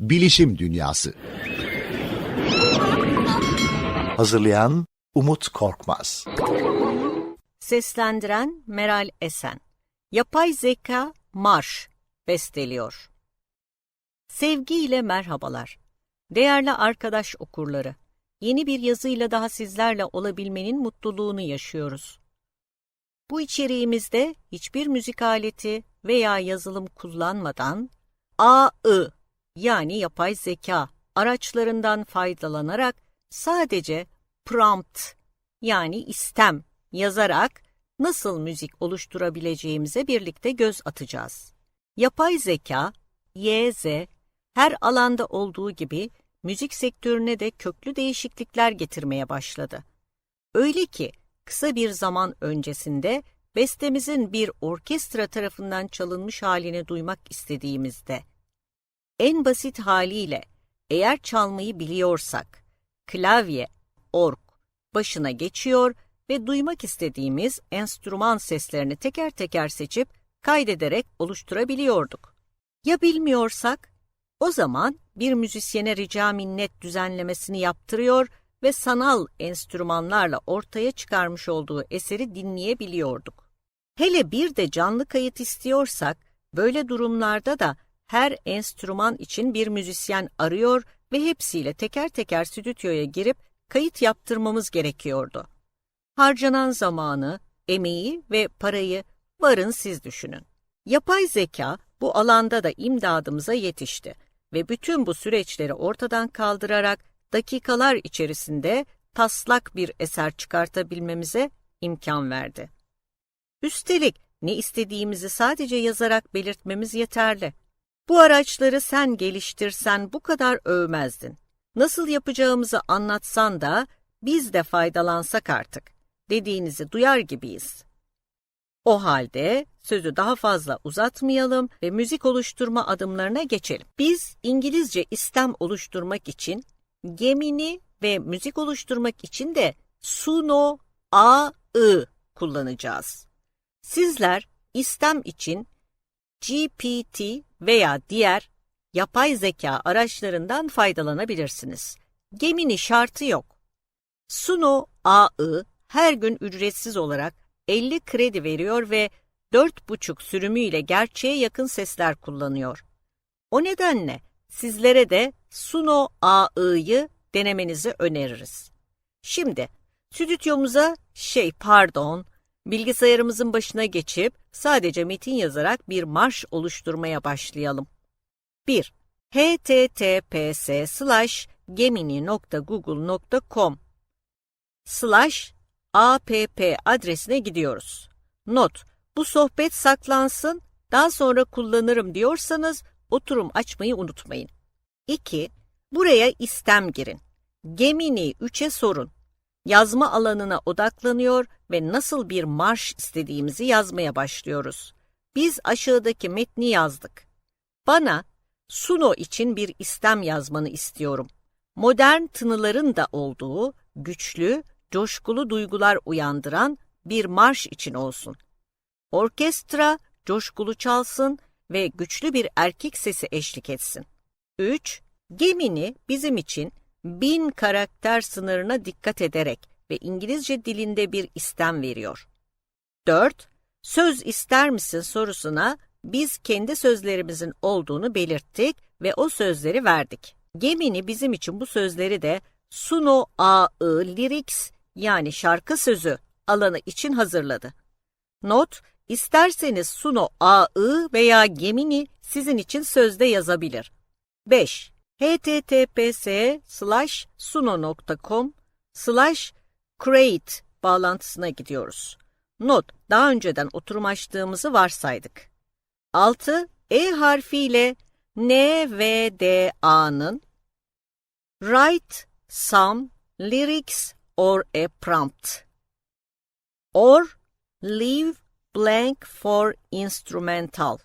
Bilişim Dünyası Hazırlayan Umut Korkmaz. Seslendiren Meral Esen. Yapay Zeka Marş besteliyor. Sevgiyle merhabalar. Değerli arkadaş okurları, yeni bir yazıyla daha sizlerle olabilmenin mutluluğunu yaşıyoruz. Bu içeriğimizde hiçbir müzik aleti veya yazılım kullanmadan AI yani yapay zeka araçlarından faydalanarak sadece prompt yani istem yazarak nasıl müzik oluşturabileceğimize birlikte göz atacağız. Yapay zeka, YZ, her alanda olduğu gibi müzik sektörüne de köklü değişiklikler getirmeye başladı. Öyle ki kısa bir zaman öncesinde bestemizin bir orkestra tarafından çalınmış halini duymak istediğimizde, en basit haliyle eğer çalmayı biliyorsak, klavye, org başına geçiyor ve duymak istediğimiz enstrüman seslerini teker teker seçip kaydederek oluşturabiliyorduk. Ya bilmiyorsak? O zaman bir müzisyene rica minnet düzenlemesini yaptırıyor ve sanal enstrümanlarla ortaya çıkarmış olduğu eseri dinleyebiliyorduk. Hele bir de canlı kayıt istiyorsak, böyle durumlarda da her enstrüman için bir müzisyen arıyor ve hepsiyle teker teker stüdyoya girip kayıt yaptırmamız gerekiyordu. Harcanan zamanı, emeği ve parayı varın siz düşünün. Yapay zeka bu alanda da imdadımıza yetişti ve bütün bu süreçleri ortadan kaldırarak dakikalar içerisinde taslak bir eser çıkartabilmemize imkan verdi. Üstelik ne istediğimizi sadece yazarak belirtmemiz yeterli. Bu araçları sen geliştirsen bu kadar övmezdin. Nasıl yapacağımızı anlatsan da biz de faydalansak artık dediğinizi duyar gibiyiz. O halde sözü daha fazla uzatmayalım ve müzik oluşturma adımlarına geçelim. Biz İngilizce istem oluşturmak için Gemini ve müzik oluşturmak için de Suno AI kullanacağız. Sizler istem için GPT veya diğer yapay zeka araçlarından faydalanabilirsiniz. Gemini şartı yok. Suno AI her gün ücretsiz olarak 50 kredi veriyor ve 4,5 sürümüyle gerçeğe yakın sesler kullanıyor. O nedenle sizlere de Suno AI'yı denemenizi öneririz. Şimdi stüdyomuza şey pardon bilgisayarımızın başına geçip sadece metin yazarak bir marş oluşturmaya başlayalım. 1. https slash gemini.google.com slash app adresine gidiyoruz. Not, bu sohbet saklansın, daha sonra kullanırım diyorsanız oturum açmayı unutmayın. 2. Buraya istem girin. Gemini 3'e sorun. Yazma alanına odaklanıyor ve nasıl bir marş istediğimizi yazmaya başlıyoruz. Biz aşağıdaki metni yazdık. Bana Suno için bir istem yazmanı istiyorum. Modern tınıların da olduğu, güçlü, coşkulu duygular uyandıran bir marş için olsun. Orkestra coşkulu çalsın ve güçlü bir erkek sesi eşlik etsin. 3. Gemini bizim için bin karakter sınırına dikkat ederek ve İngilizce dilinde bir istem veriyor. 4. Söz ister misin sorusuna biz kendi sözlerimizin olduğunu belirttik ve o sözleri verdik. Gemini bizim için bu sözleri de Suno AI Lyrics yani şarkı sözü alanı için hazırladı. Not, isterseniz Suno AI veya Gemini sizin için sözde yazabilir. 5. https slash suno.com slash create bağlantısına gidiyoruz. Not, daha önceden oturum açtığımızı varsaydık. 6. E harfiyle NVDA'nın Write some lyrics or a prompt. Or leave blank for instrumental.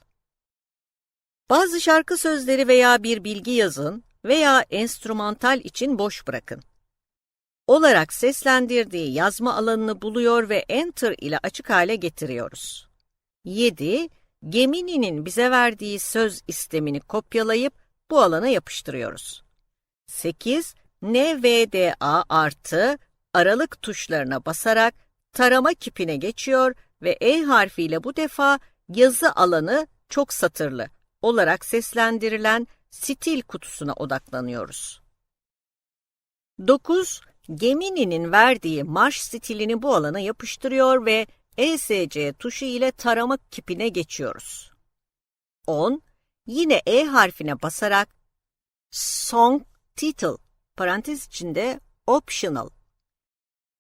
Bazı şarkı sözleri veya bir bilgi yazın veya enstrümantal için boş bırakın. Olarak seslendirdiği yazma alanını buluyor ve Enter ile açık hale getiriyoruz. 7. Gemini'nin bize verdiği söz istemini kopyalayıp bu alana yapıştırıyoruz. 8. NVDA artı aralık tuşlarına basarak tarama kipine geçiyor ve E harfiyle bu defa yazı alanı çok satırlı olarak seslendirilen stil kutusuna odaklanıyoruz. 9. Gemini'nin verdiği marş stilini bu alana yapıştırıyor ve ESC tuşu ile tarama kipine geçiyoruz. 10. Yine E harfine basarak Song Title parantez içinde Optional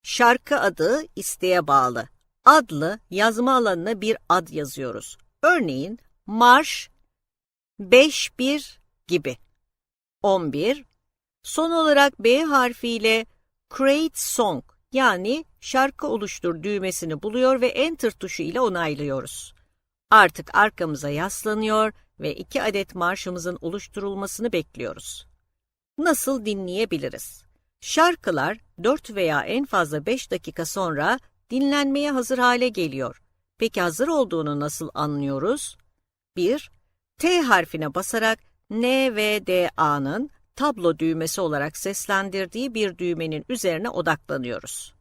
Şarkı adı isteğe bağlı. Adlı yazma alanına bir ad yazıyoruz. Örneğin Marş 5-1 gibi. 11. Son olarak B harfiyle Create Song yani şarkı oluştur düğmesini buluyor ve Enter tuşu ile onaylıyoruz. Artık arkamıza yaslanıyor ve iki adet marşımızın oluşturulmasını bekliyoruz. Nasıl dinleyebiliriz? Şarkılar 4 veya en fazla 5 dakika sonra dinlenmeye hazır hale geliyor. Peki hazır olduğunu nasıl anlıyoruz? 1. T harfine basarak NVDA'nın tablo düğmesi olarak seslendirdiği bir düğmenin üzerine odaklanıyoruz.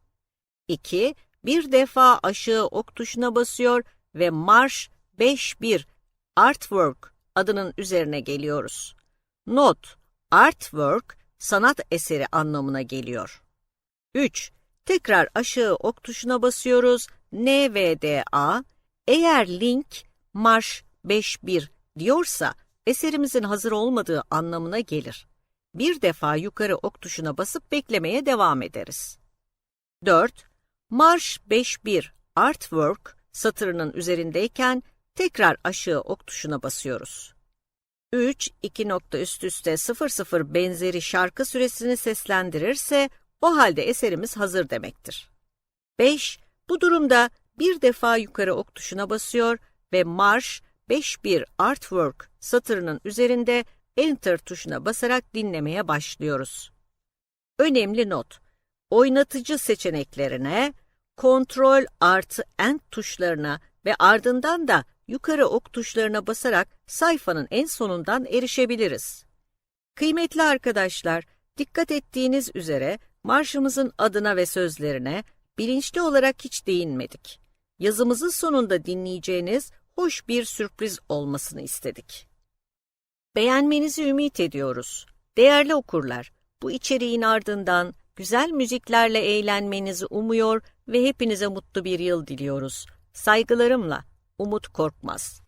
2. Bir defa aşağı ok tuşuna basıyor ve Marş 5.1 Artwork adının üzerine geliyoruz. Not, artwork sanat eseri anlamına geliyor. 3. Tekrar aşağı ok tuşuna basıyoruz. NVDA eğer link marş 5.1 diyorsa eserimizin hazır olmadığı anlamına gelir. Bir defa yukarı ok tuşuna basıp beklemeye devam ederiz. 4. Marş 5.1 Artwork satırının üzerindeyken tekrar aşağı ok tuşuna basıyoruz. 3, 2 nokta üst üste 00 benzeri şarkı süresini seslendirirse o halde eserimiz hazır demektir. 5. Bu durumda bir defa yukarı ok tuşuna basıyor ve marş 5.1 artwork satırının üzerinde enter tuşuna basarak dinlemeye başlıyoruz. Önemli not. Oynatıcı seçeneklerine, kontrol artı end tuşlarına ve ardından da yukarı ok tuşlarına basarak sayfanın en sonundan erişebiliriz. Kıymetli arkadaşlar, dikkat ettiğiniz üzere marşımızın adına ve sözlerine bilinçli olarak hiç değinmedik. Yazımızın sonunda dinleyeceğiniz hoş bir sürpriz olmasını istedik. Beğenmenizi ümit ediyoruz. Değerli okurlar, bu içeriğin ardından güzel müziklerle eğlenmenizi umuyor ve hepinize mutlu bir yıl diliyoruz. Saygılarımla Umut Korkmaz.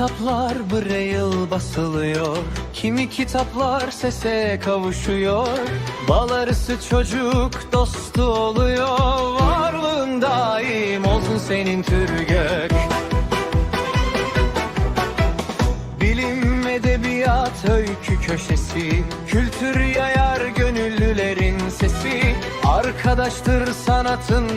Kitaplar braille basılıyor. Kimi kitaplar sese kavuşuyor. Bal arısı çocuk dostu oluyor. Varlığın daim olsun senin tür gök. Bilim, edebiyat, öykü köşesi. Kültür yayar gönüllülerin sesi. Arkadaştır sanatın